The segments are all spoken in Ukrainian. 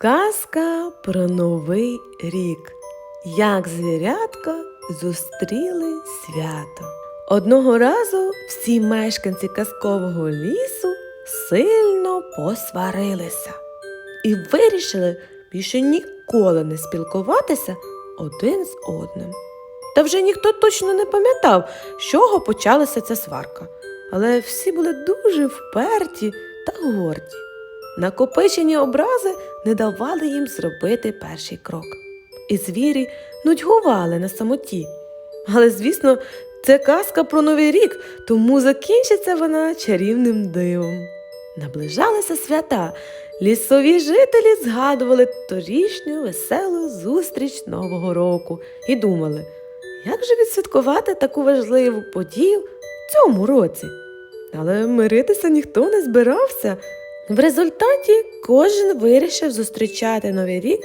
Казка про новий рік. Як звірятка зустріли свято. Одного разу всі мешканці казкового лісу сильно посварилися і вирішили більше ніколи не спілкуватися один з одним. Та вже ніхто точно не пам'ятав, з чого почалася ця сварка, але всі були дуже вперті та горді. Накопичені образи не давали їм зробити перший крок. І звірі нудьгували на самоті. Але, звісно, це казка про новий рік, тому закінчиться вона чарівним дивом. Наближалися свята. Лісові жителі згадували торішню веселу зустріч Нового року і думали, як же відсвяткувати таку важливу подію в цьому році. Але миритися ніхто не збирався. В результаті кожен вирішив зустрічати Новий рік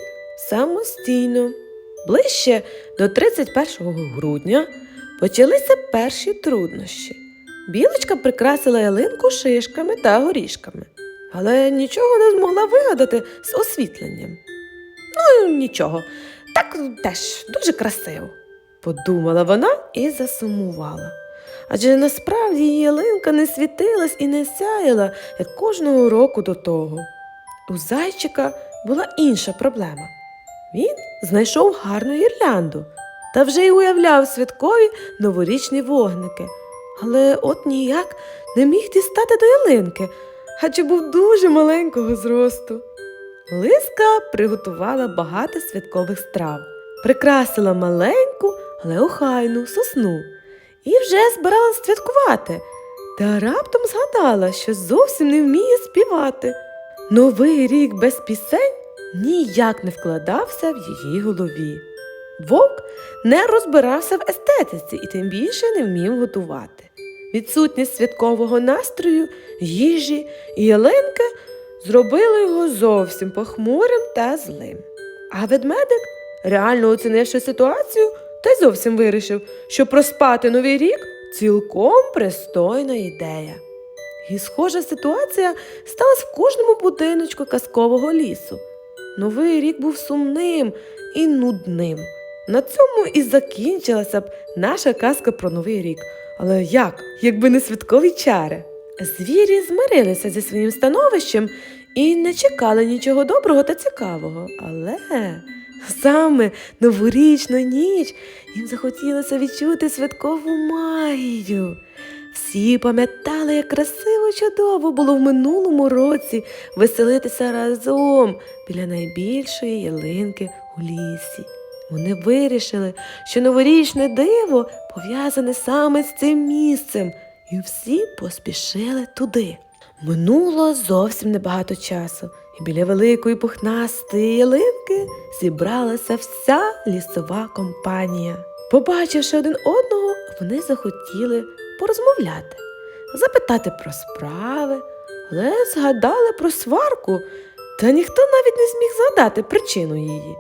самостійно. Ближче до 31 грудня почалися перші труднощі. Білочка прикрасила ялинку шишками та горішками, але нічого не змогла вигадати з освітленням. Ну, нічого, так теж дуже красиво, подумала вона і засумувала. Адже насправді її ялинка не світилась і не сяяла, як кожного року до того. У зайчика була інша проблема. Він знайшов гарну гірлянду та вже й уявляв святкові новорічні вогники, але от ніяк не міг дістати до ялинки, адже був дуже маленького зросту. Лиска приготувала багато святкових страв, прикрасила маленьку, але охайну сосну і вже збиралась святкувати, та раптом згадала, що зовсім не вміє співати. Новий рік без пісень ніяк не вкладався в її голові. Вовк не розбирався в естетиці і тим більше не вмів готувати. Відсутність святкового настрою, їжі і ялинки зробили його зовсім похмурим та злим. А ведмедик, реально оцінивши ситуацію, та й зовсім вирішив, що проспати новий рік цілком пристойна ідея. І схожа ситуація сталася в кожному будиночку казкового лісу. Новий рік був сумним і нудним. На цьому і закінчилася б наша казка про новий рік. Але як, якби не святкові чари? Звірі змирилися зі своїм становищем і не чекали нічого доброго та цікавого. Але саме новорічну ніч їм захотілося відчути святкову магію. Всі пам'ятали, як красиво чудово було в минулому році веселитися разом біля найбільшої ялинки у лісі. Вони вирішили, що новорічне диво пов'язане саме з цим місцем, і всі поспішили туди. Минуло зовсім небагато часу, і біля великої пухнастої ялинки зібралася вся лісова компанія. Побачивши один одного, вони захотіли порозмовляти, запитати про справи, але згадали про сварку, та ніхто навіть не зміг згадати причину її.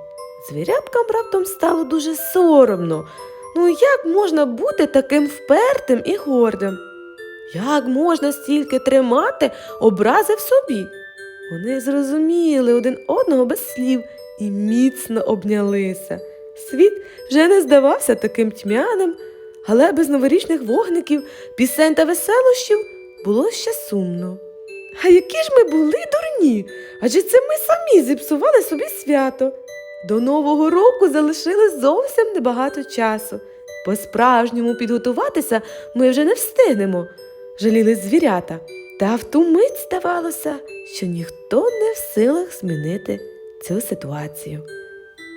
Звіряткам раптом стало дуже соромно. Ну як можна бути таким впертим і гордим? Як можна стільки тримати образи в собі? Вони зрозуміли один одного без слів і міцно обнялися. Світ вже не здавався таким тьмяним, але без новорічних вогників, пісень та веселощів було ще сумно. А які ж ми були дурні? Адже це ми самі зіпсували собі свято. До Нового року залишилось зовсім небагато часу. По-справжньому підготуватися ми вже не встигнемо, жаліли звірята. Та в ту мить здавалося, що ніхто не в силах змінити цю ситуацію.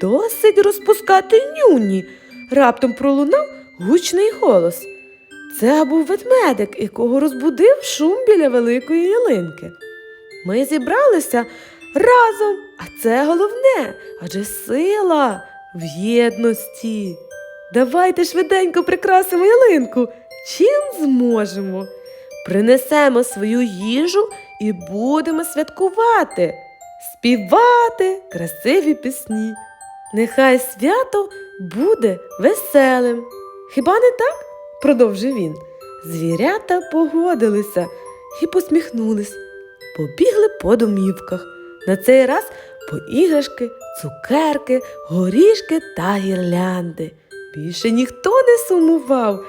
Досить розпускати нюні. Раптом пролунав гучний голос. Це був ведмедик, якого розбудив шум біля великої ялинки. Ми зібралися разом, а це головне, адже сила в єдності. Давайте швиденько прикрасимо ялинку, чим зможемо. Принесемо свою їжу і будемо святкувати, співати красиві пісні. Нехай свято буде веселим. Хіба не так? продовжив він. Звірята погодилися і посміхнулись, побігли по домівках. На цей раз по іграшки, цукерки, горішки та гірлянди. Більше ніхто не сумував.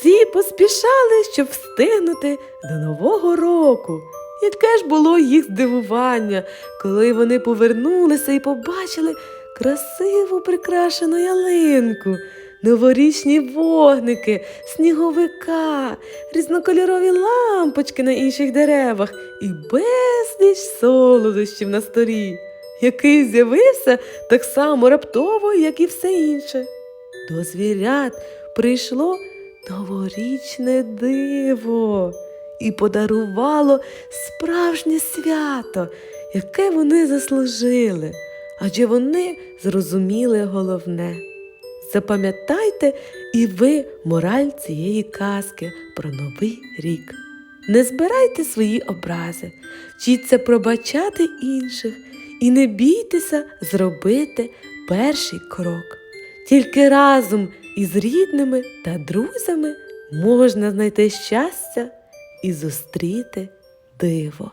Всі поспішали, щоб встигнути до Нового року. Яке ж було їх здивування, коли вони повернулися і побачили красиву прикрашену ялинку, новорічні вогники, сніговика, різнокольорові лампочки на інших деревах і безліч солодощів на столі, який з'явився так само раптово, як і все інше. До звірят прийшло новорічне диво і подарувало справжнє свято, яке вони заслужили, адже вони зрозуміли головне. Запам'ятайте і ви мораль цієї казки про новий рік. Не збирайте свої образи, вчіться пробачати інших і не бійтеся зробити перший крок. Тільки разом із рідними та друзями можна знайти щастя і зустріти диво.